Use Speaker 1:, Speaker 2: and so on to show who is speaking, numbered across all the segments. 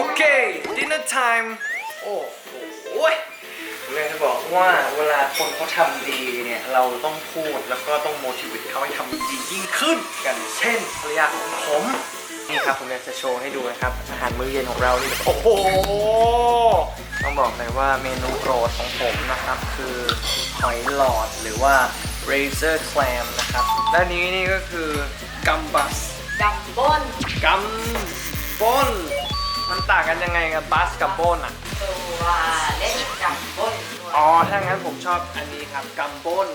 Speaker 1: โอเค dinner time โอ้โหผมอยากจะบอกว่าเวลาคนเขาทำดีเนี่ย เราต้องพูดแล้วก็ต้อง motivate เขาให้ทำดียิ่งขึ้นกัน เช่นภรรยาของผม นี่ครับ ผมอยากจะโชว์ให้ดูนะครับ อาหารมื้อเย็นของเรานี่ โอ้โห ต้องบอกเลยว่าเมนูโปรดของผมนะครับ คือหอยหลอดหรือว่า razor clam นะครับ ด้านนี้นี่ก็คือกัมบัส
Speaker 2: ดับบ้น
Speaker 1: กัมบอน มันต่างกันยังไงกับบัสกับบอนอะ
Speaker 2: ตัวเล่นดับบ้นด้วย
Speaker 1: อ๋อ ถ้างั้นผมชอบอันนี้ครับกัมบอน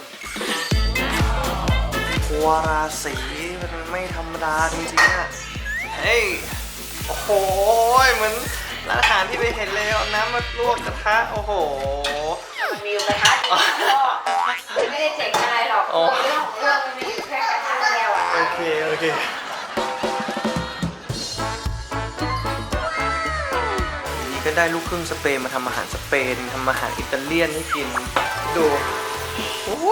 Speaker 1: ทัวราสีมันไม่ธรรมดาจริงๆอะ เฮ้ย โอ้โห เหมือนร้านอาหารที่ไปเห็นเลยเอาน้ำมาลวกกระทะ โอ้โห
Speaker 2: มันมีกระทะก็ไม่ได้เจ๋งอะไรหรอก
Speaker 1: อ๋อ
Speaker 2: เรื่องของเรื่องมันมีแค่กระทะเดียวอะ
Speaker 1: โอเค โอเค ได้ลูกครึ่งสเปนมาทำอาหารสเปนทำอาหารอิตาเลียนให้กินดูโอ้โห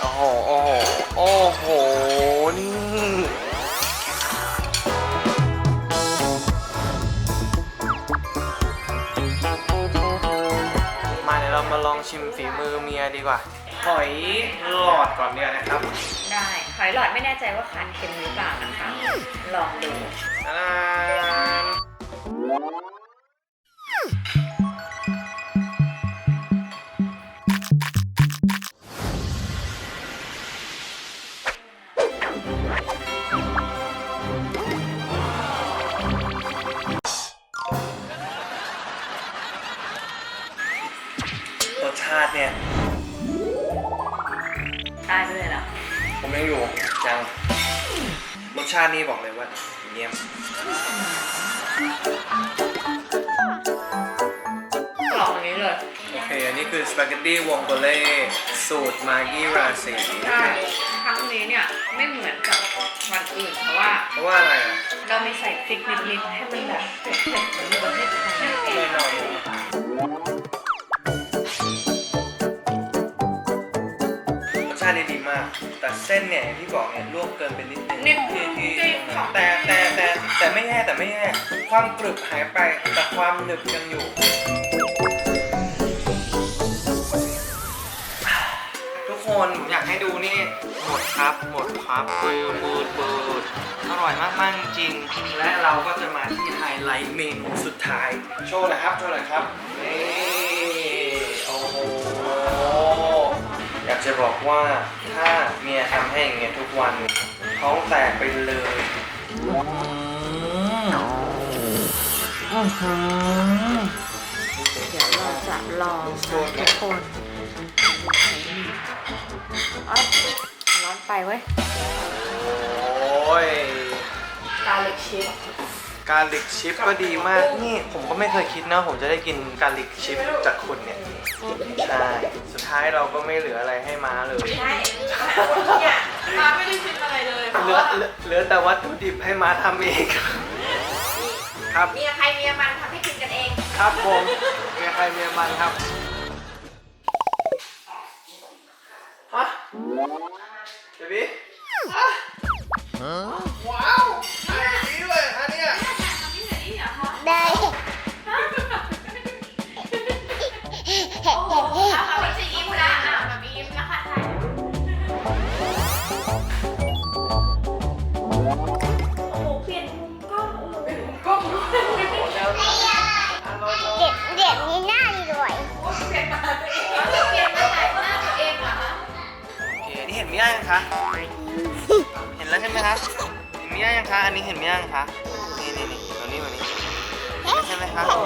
Speaker 1: โอ้โหโอ้โหนี่มาเดี๋ยวเรามาลองชิมฝีมือเมียดีกว่า หอยหลอดก่อนเนี่ยนะครับ
Speaker 2: ได้หอยหลอดไม่แน่ใจว่าขาดเค็มหรือเปล่านะคะ ลองดู
Speaker 1: ตาดา รสชาติเนี่ย
Speaker 2: ได้ไปเลยเหรอ
Speaker 1: ผมยังอยู่ยังรสชาตินี่บอกเลยว่าเยี่ยม
Speaker 2: กล่องอันนี้เลย
Speaker 1: โอเค อันนี้คือสปาเกตตี้วองโกเล่สูตรมากี้ราศี
Speaker 2: ใช่ครั้งนี้เนี่ยไม่เหมือนกับวันอื่นเพราะว่า
Speaker 1: เพราะว่าอะไรอะ
Speaker 2: เราไม่ใส่พริกนิดๆให้มันแบบเผ็ดๆเหมือนประเทศไทยนั่นเอ
Speaker 1: แน่
Speaker 2: ง
Speaker 1: นอนรสชาตินี่ดีมาก แต่เส้นเนี่ยอย่างที่บอกเนี่ยลวกเกินไปนิดนึง
Speaker 2: นิด
Speaker 1: ที่ที่
Speaker 2: จริงค่ะ
Speaker 1: แต่แต่แต่ แต่ไม่แย่แต่ไม่แย่ความกรึบหายไปแต่ความหนึบยังอยู่ ทุกคนผมอยากให้ดูนี่หมดครับหมดครับบูดบูดบูดอร่อยมากมากๆจริงและเราก็จะมาที่ไฮไลท์เมนูสุดท้าย โชว์หน่อยครับโชว์หน่อยครับนี่โอ้โหอยากจะบอกว่าถ้าเมียทำให้อย่างเงี้ยทุกวันท้องแตกไปเลย อื้อหือ
Speaker 2: เดี๋ยวเราจะลองนะทุกคนอ๊อยร้อนไปเว้ย
Speaker 1: โอ้ย
Speaker 2: กาลิกชิพ
Speaker 1: การลิกชิปก็ดีมาก นี่ผมก็ไม่เคยคิดนะ ผมจะได้กินการลิกชิปจากคุณเนี่ย ใช่ สุดท้ายเราก็ไม่เหลืออะไรให้ม้าเลย
Speaker 2: ใช่เนี่ยมาไม่ได้คิดอะไรเลยเพ
Speaker 1: เห
Speaker 2: ราะ
Speaker 1: ลือ
Speaker 2: ว่า
Speaker 1: เหลือเหลือแต่วัตถุดิบให้ม้าทำเอง ครับ
Speaker 2: เมียใครเมียมันทำให้กินกันเอง
Speaker 1: ครับผมเมียใครเมียมันครับฮะเบบี้ว้าวถ่ เด็
Speaker 2: กนี้
Speaker 3: หน้าดีด้วย
Speaker 2: โอ้เปลี่ยนมาตัวเองเปลี่ยนมาถ่ายหน้าตัวเองเหรอคะ
Speaker 1: โอเคอันนี้เห็นมิย่ายังคะ เห็นแล้วใช่ไหมคะ เห็นมิย่ายังคะ อันนี้เห็นมิย่ายังคะ นี่นี่นี่ตัวนี้ตัวนี้เห็นใช่ไหมคะอ๋อ